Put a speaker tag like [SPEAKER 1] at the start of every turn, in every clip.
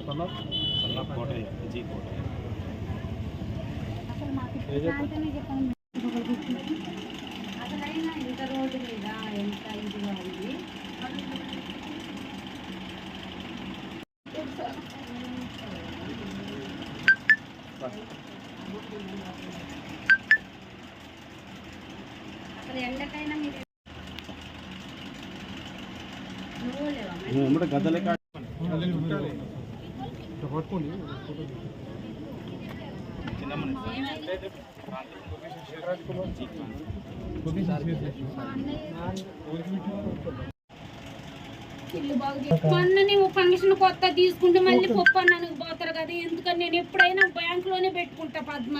[SPEAKER 1] చెప్పండి అసలైనా ఇంత రోడ్డు మీద ఎంత ఇదిగా ఉంది. నువ్వు
[SPEAKER 2] గద్దలే
[SPEAKER 1] చేసి- మొన్న నువ్వు ఫంక్షన్ కొత్త తీసుకుంటే మళ్ళీ పప్పు అన్నానికి పోతారు కదా ఎందుకని నేను ఎప్పుడైనా బ్యాంకులోనే పెట్టుకుంటా పద్మ.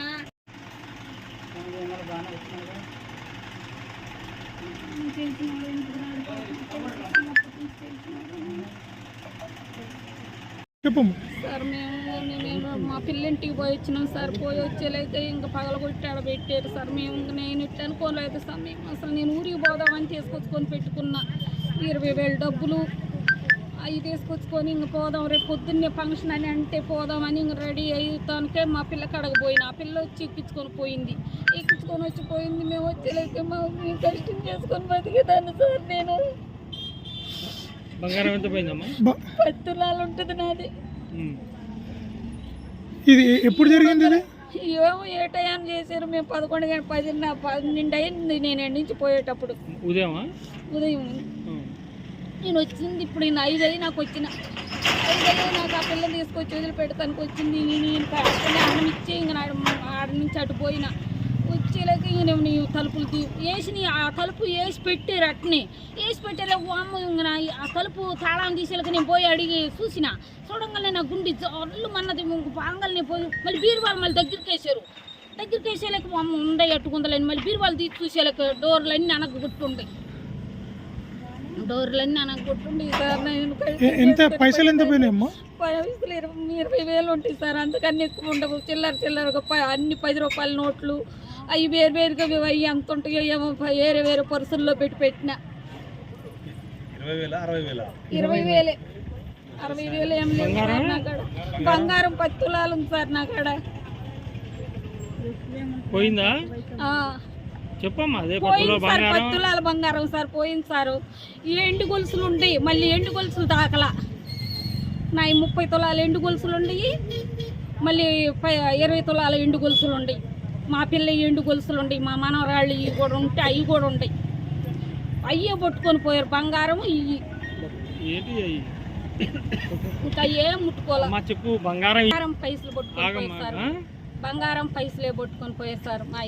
[SPEAKER 3] చెప్పమ్మ
[SPEAKER 1] సార్ మేము మేము మా పిల్లింటికి పోయి వచ్చినాం సార్. పోయి వచ్చేలైతే ఇంకా పగలగొట్టి ఆడ పెట్టారు సార్. మేము ఇంక నేను ఇట్లా అనుకోలేదు సార్. మేము అసలు నేను ఊరికి పోదామని తీసుకొచ్చుకొని పెట్టుకున్నా ఇరవై వేలు డబ్బులు అవి తీసుకొచ్చుకొని ఇంక పోదాం రేపు పొద్దున్నే ఫంక్షన్ అని అంటే పోదామని ఇంక రెడీ అవుతానికే మా పిల్ల కడగపోయిన ఆ పిల్ల వచ్చి ఎక్కించుకొని పోయింది. ఎక్కించుకొని వచ్చి పోయింది. మేము వచ్చేలైతే మా కష్టం చేసుకొని బతికేదాన్ని సార్ నేను.
[SPEAKER 2] బంగారం ఎంత పోయిందమ్మా?
[SPEAKER 3] బ-
[SPEAKER 1] పది తులాలు ఉంటుంది నాది.
[SPEAKER 3] ఇది ఎప్పుడు జరిగింది ఇది?
[SPEAKER 1] ఏమో ఏ టైం చేశారు? మేము పదకొండు గంట పదిన్న పన్నెండు అయింది నేను ఎండి నుంచి పోయేటప్పుడు.
[SPEAKER 2] ఉదయమా?
[SPEAKER 1] ఉదయం. నేను వచ్చింది ఇప్పుడు నేను ఐదు అయ్యి నాకు వచ్చిన. ఐదు అయ్యి నాకు ఆ పిల్లని తీసుకొచ్చి వదిలిపెడతానికి వచ్చింది. నేను అన్నం ఇచ్చి ఇంక ఆడ నుంచి అటు పోయిన. వచ్చేలాక ఇంక నీ తలుపులు తీ వేసి ఆ తలుపు వేసి పెట్టారు అట్నే. వేసి పెట్టారు అమ్మ ఆ తలుపు తాళం తీసేలాక నేను పోయి అడిగి చూసిన. చూడంగానే నా గుండె జల్లు మన్నది పాంగల్ని పోయి మళ్ళీ బీరువాళ్ళు మళ్ళీ దగ్గరికి వేసారు దగ్గరికి వేసేలాక అమ్మ ఉండే అట్టుకుందలేని మళ్ళీ బీరువాళ్ళు తీసి చూసేలాక డోర్లు అన్నీ అనగ గుట్టుండే డోర్లన్నీ అనగ గుట్టుండే సార్
[SPEAKER 3] ఎంత పైసలు ఎంత పోయినాయమ్మా
[SPEAKER 1] పైసలు ఇరవై ఇరవై వేలు ఉంటాయి సార్ అంతకన్నా ఎక్కువ ఉండవు. చిల్లర చిల్లరగా ప- అన్ని పది రూపాయల నోట్లు. అవి వేరు వేరుగా అవి ఎంత ఉంటాయో ఏమో వేరే వేరే పర్సుల్లో పెట్టి పెట్టిన.
[SPEAKER 2] ఇరవై వేల అరవై వేల?
[SPEAKER 1] ఇరవై వేలే. అరవై వేలు ఏం లేదు సార్ నా కాడ బంగారం పది తులాలు ఉంది సార్ నా కాడ
[SPEAKER 2] పోయిందా?
[SPEAKER 1] ఆ,
[SPEAKER 2] చెప్పమ్మా
[SPEAKER 1] పది తులాల బంగారం. సార్ పోయింది సార్. ఈ ఎండు గొలుసులు ఉంటాయి మళ్ళీ ఎండు గొలుసులు దాకలా నా ఈ ముప్పై తులాల ఎండు గొలుసులు ఉండయి మళ్ళీ పై ఇరవై తులాల ఎండు గొలుసులు ఉండయి. మా పిల్ల ఎండు గొలుసులు ఉండయి మా మనవరాళ్ళు ఇవి కూడా ఉంటాయి అవి కూడా ఉంటాయి అయ్యే పట్టుకొని పోయారు బంగారం ఇవి ఇంకా ఏం ముట్టుకోలే.
[SPEAKER 2] అమ్మా చెప్పు బంగారం
[SPEAKER 1] పైసలు పట్టుకొని
[SPEAKER 2] ఆ?
[SPEAKER 1] బంగారం పైసలే పట్టుకొని పోయారు సార్ మా